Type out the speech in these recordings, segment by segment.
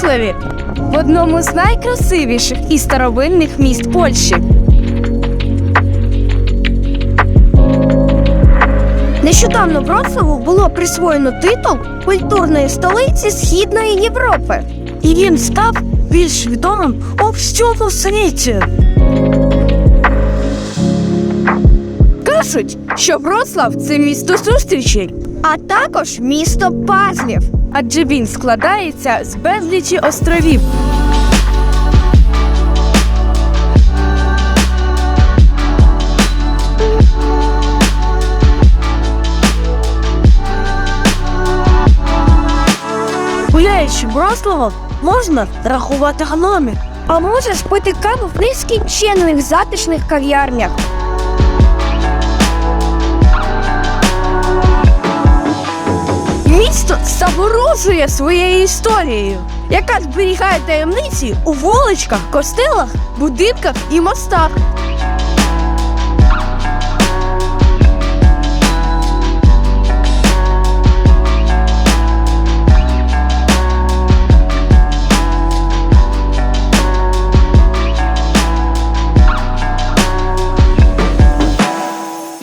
Вроцлаві, в одному з найкрасивіших і старовинних міст Польщі. Нещодавно Вроцлаву було присвоєно титул культурної столиці Східної Європи. І він став більш відомим у всьому світі. Кажуть, що Вроцлав це місто зустрічей, а також місто пазлів. Адже він складається з безлічі островів. Гуляючи Вроцлавом, можна рахувати гномів. А можеш пити каву в нескінченних затишних кав'ярнях. Заворожує своєю історією, яка зберігає таємниці у вуличках, костелах, будинках і мостах.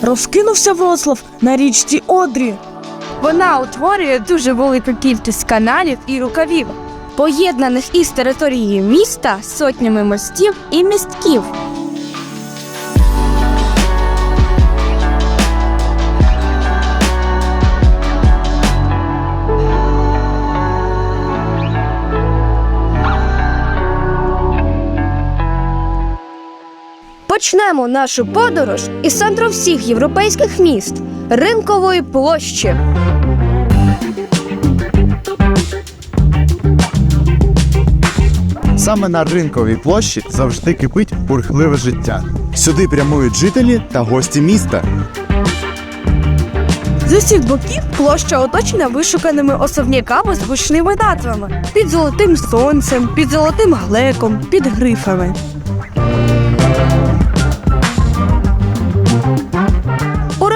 Розкинувся Вроцлав на річці Одрі. Вона утворює дуже велику кількість каналів і рукавів, поєднаних із територією міста сотнями мостів і містків. Почнемо нашу подорож із центру всіх європейських міст ринкової площі. Саме на ринковій площі завжди кипить бурхливе життя. Сюди прямують жителі та гості міста. З усіх боків площа оточена вишуканими особняками з гучними назвами під золотим сонцем, під золотим глеком, під грифами.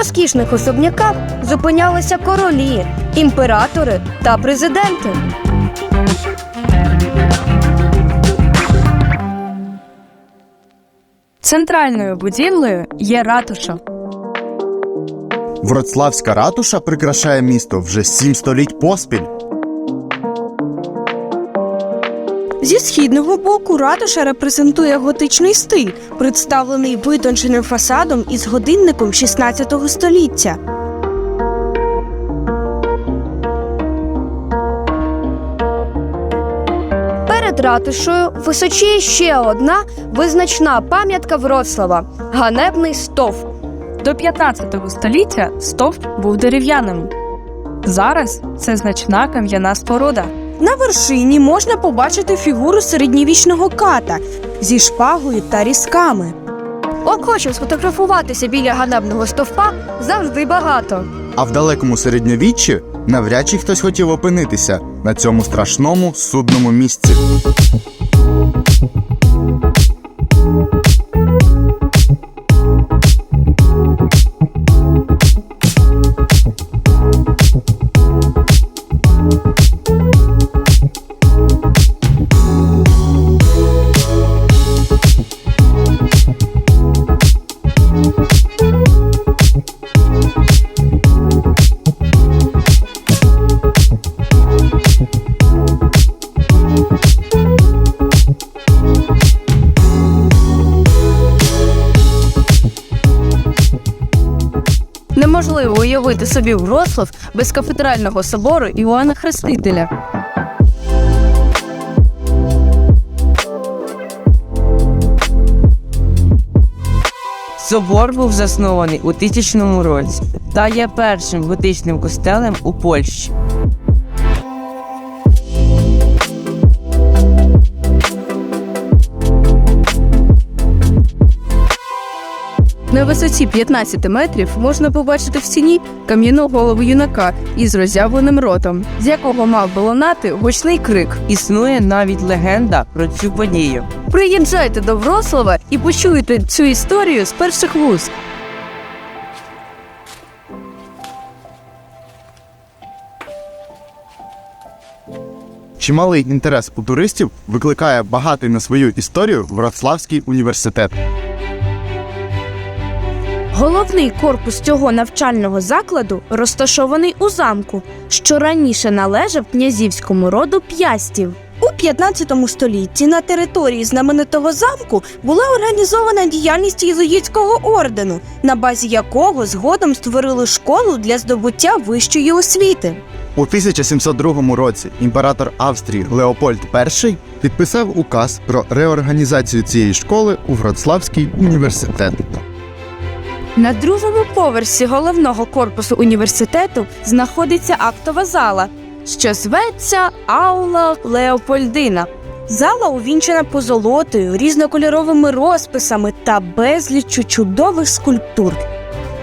Розкішних особняках зупинялися королі, імператори та президенти. Центральною будівлею є ратуша. Вроцлавська ратуша прикрашає місто вже сім століть поспіль. Зі східного боку ратуша репрезентує готичний стиль, представлений витонченим фасадом із годинником 16 століття. Перед ратушою височіє ще одна визначна пам'ятка Вроцлава ганебний стовп. До 15 століття стовп був дерев'яним. Зараз це значна кам'яна споруда. На вершині можна побачити фігуру середньовічного ката зі шпагою та різками. Охочих сфотографуватися біля ганебного стовпа завжди багато. А в далекому середньовіччі навряд чи хтось хотів опинитися на цьому страшному судному місці. Неможливо уявити собі Вроцлав без кафедрального собору Іоанна Хрестителя. Собор був заснований у 1000 році та є першим готичним костелем у Польщі. На висоті 15 метрів можна побачити в стіні кам'яну голову юнака із роззявленим ротом, з якого мав би лунати гучний крик. Існує навіть легенда про цю подію. Приїжджайте до Врослава і почуйте цю історію з перших вуст. Чималий інтерес у туристів викликає багатий на свою історію Вроцлавський університет. Головний корпус цього навчального закладу розташований у замку, що раніше належав князівському роду п'ястів. У 15 столітті на території знаменитого замку була організована діяльність єзуїтського ордену, на базі якого згодом створили школу для здобуття вищої освіти. У 1702 році імператор Австрії Леопольд І підписав указ про реорганізацію цієї школи у Вроцлавський університет. На другому поверсі головного корпусу університету знаходиться актова зала, що зветься Аула Леопольдина. Зала увінчена позолотою, різнокольоровими розписами та безліччю чудових скульптур.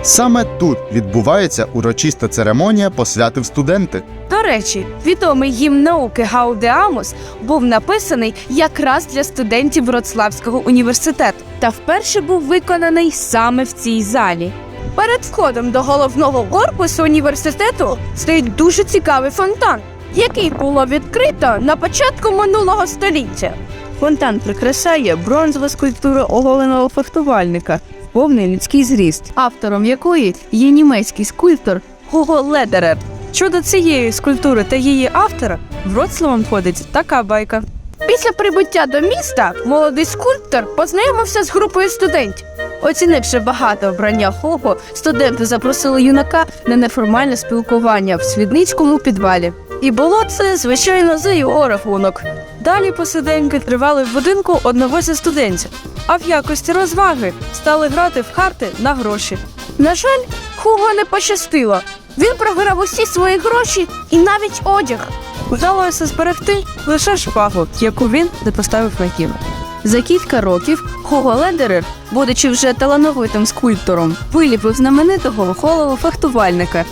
Саме тут відбувається урочиста церемонія посвяти в студенти. До речі, відомий гімн науки Гаудеамус був написаний якраз для студентів Вроцлавського університету та вперше був виконаний саме в цій залі. Перед входом до головного корпусу університету стоїть дуже цікавий фонтан, який було відкрито на початку минулого століття. Фонтан прикрашає бронзова скульптура оголеного фехтувальника, повний людський зріст, автором якої є німецький скульптор Гуго Ледерер. Щодо цієї скульптури та її автора, Вроцлавом ходить така байка. Після прибуття до міста молодий скульптор познайомився з групою студентів. Оцінивши багато вбрання Хого, студенти запросили юнака на неформальне спілкування в свідницькому підвалі. І було це, звичайно, за його рахунок. Далі посиденьки тривали в будинку одного зі студентів, а в якості розваги стали грати в карти на гроші. На жаль, Хуго не пощастило. Він програв усі свої гроші і навіть одяг. Вдалося зберегти лише шпагу, яку він не поставив на кіно. За кілька років Хуго Лендерер, будучи вже талановитим скульптором, виліпив знаменитого холого фехтувальника.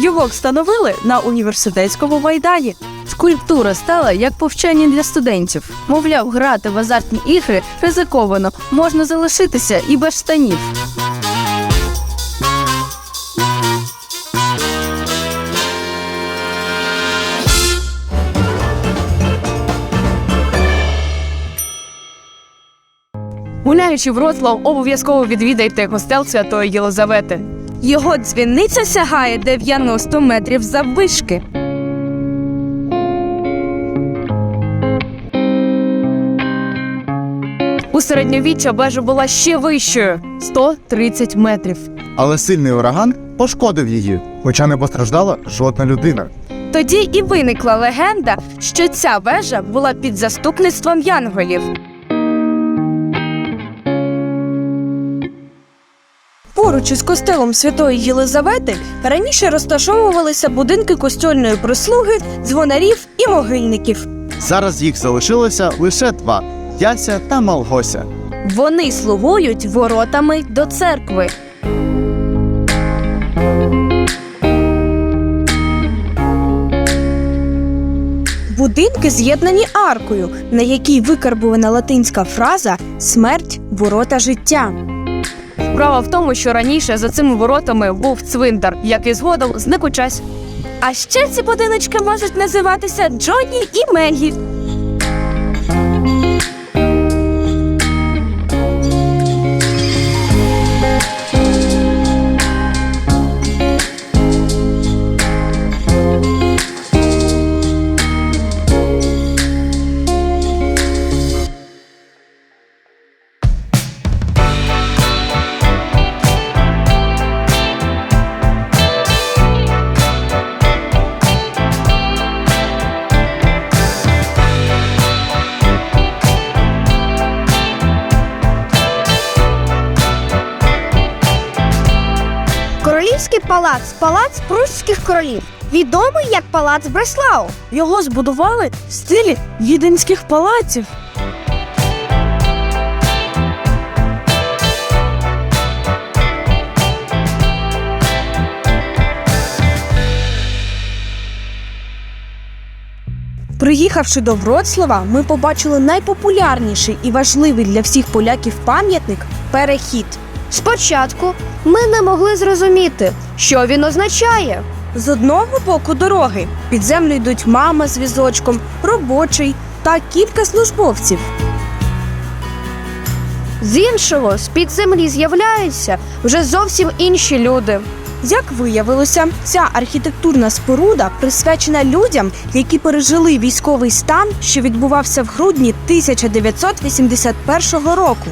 Його встановили на університетському майдані. Скульптура стала як повчання для студентів. Мовляв, грати в азартні ігри ризиковано, можна залишитися і без штанів. Гуляючи в Вроцлав, обов'язково відвідайте костел Святої Єлизавети. Його дзвіниця сягає 90 метрів заввишки. У середньовіччя вежа була ще вищою 130 метрів. Але сильний ураган пошкодив її, хоча не постраждала жодна людина. Тоді і виникла легенда, що ця вежа була під заступництвом янголів. Поруч із костелом Святої Єлизавети раніше розташовувалися будинки костьольної прислуги, дзвонарів і могильників. Зараз їх залишилося лише два Яся та Малгося. Вони слугують воротами до церкви. Будинки з'єднані аркою, на якій викарбувана латинська фраза Смерть ворота життя. Справа в тому, що раніше за цими воротами був цвинтар, який згодом зник у час. А ще ці будиночки можуть називатися Джонні і Мегі. Палац палац прусських королів. Відомий як палац Бреслау. Його збудували в стилі віденських палаців. Приїхавши до Вроцлава, ми побачили найпопулярніший і важливий для всіх поляків пам'ятник перехід. Спочатку ми не могли зрозуміти, що він означає. З одного боку дороги під землю йдуть мама з візочком, робочий та кілька службовців. З іншого, з-під землі з'являються вже зовсім інші люди. Як виявилося, ця архітектурна споруда присвячена людям, які пережили військовий стан, що відбувався в грудні 1981 року.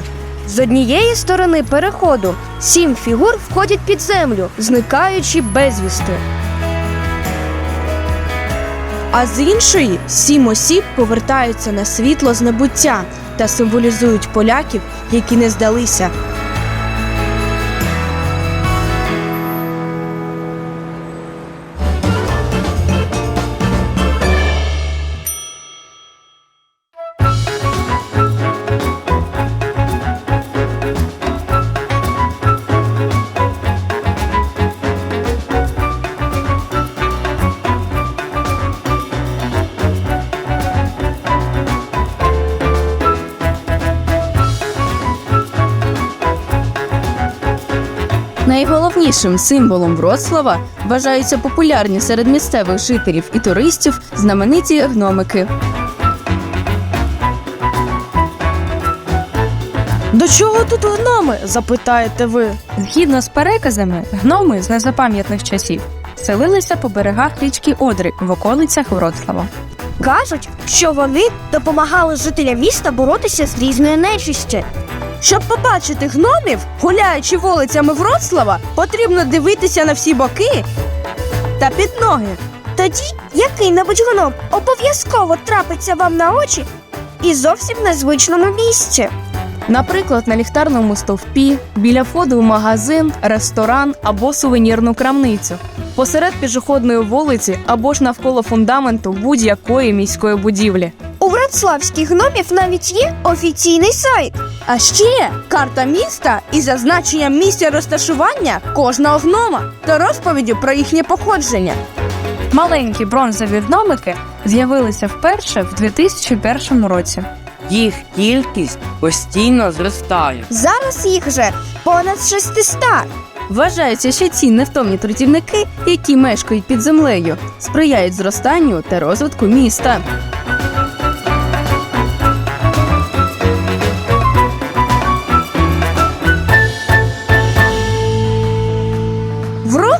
З однієї сторони переходу сім фігур входять під землю, зникаючи безвісти. А з іншої сім осіб повертаються на світло з небуття та символізують поляків, які не здалися. Найголовнішим символом Вроцлава вважаються популярні серед місцевих жителів і туристів знамениті гномики. До чого тут гноми? запитаєте ви. Згідно з переказами, гноми з незапам'ятних часів селилися по берегах річки Одри в околицях Вроцлава. Кажуть, що вони допомагали жителям міста боротися з різною нечистю. Щоб побачити гномів, гуляючи вулицями Вроцлава, потрібно дивитися на всі боки та під ноги. Тоді який-небудь гном обов'язково трапиться вам на очі і зовсім незвичному місці. Наприклад, на ліхтарному стовпі, біля входу в магазин, ресторан або сувенірну крамницю, посеред пішохідної вулиці або ж навколо фундаменту будь-якої міської будівлі. У Вроцлавських гномів навіть є офіційний сайт. А ще карта міста із зазначенням місця розташування кожного гнома та розповіддю про їхнє походження. Маленькі бронзові гномики з'явилися вперше в 2001 році. Їх кількість постійно зростає. Зараз їх вже понад 600. Вважається, що ці невтомні трудівники, які мешкають під землею, сприяють зростанню та розвитку міста.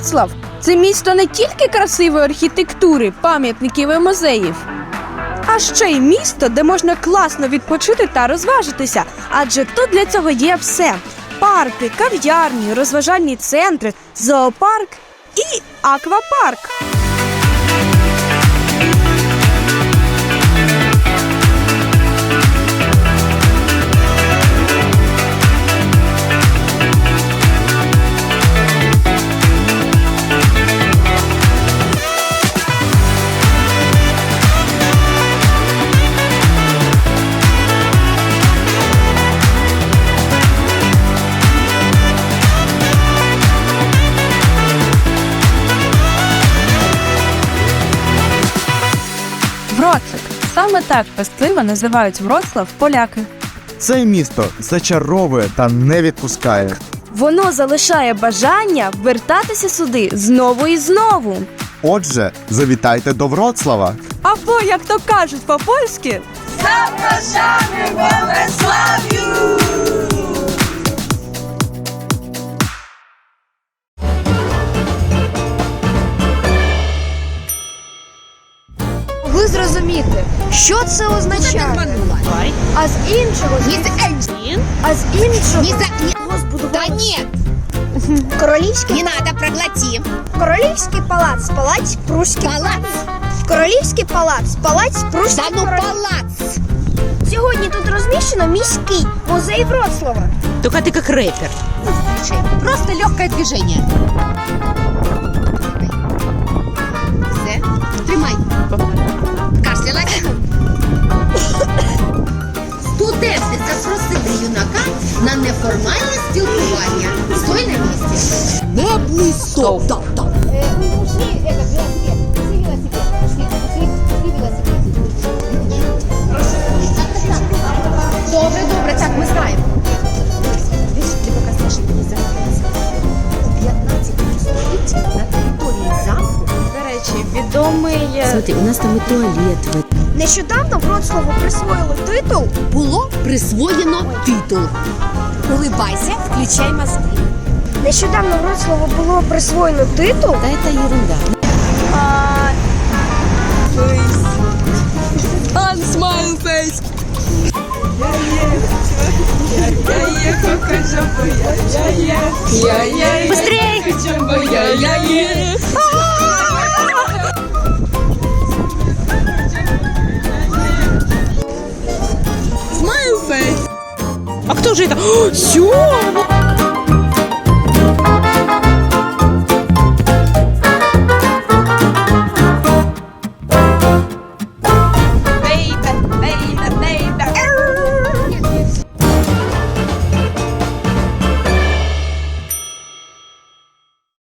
Вроцлав це місто не тільки красивої архітектури, пам'ятників і музеїв, а ще й місто, де можна класно відпочити та розважитися. Адже тут для цього є все: парки, кав'ярні, розважальні центри, зоопарк і аквапарк. Саме так фестивно називають Вроцлав поляки. Це місто зачаровує та не відпускає. Воно залишає бажання вертатися сюди знову і знову. Отже, завітайте до Вроцлава. Або, як то кажуть по-польськи, Ви що це означає. А з іншого, а з іншого, Да нет, королівський, не надо, проглоти. королівський палац, палац прусський, Палац? королівський палац, палац прусський. Да ну палац. Сьогодні тут розміщено міський музей Вроцлава. Только ты как рэпер. Просто легкое движение. Все, тримай. Кашляла. Юнака на неформальне спілкування. Стой на місці. Не близько. Так, помиє. Смотри, у нас там і туалет. Нещодавно Вроцлаву присвоїли титул. Було присвоєно титул. Улибайся, включай мозги. Нещодавно Вроцлаву було присвоєно титул. Та це ерунда. Unsmile face. Я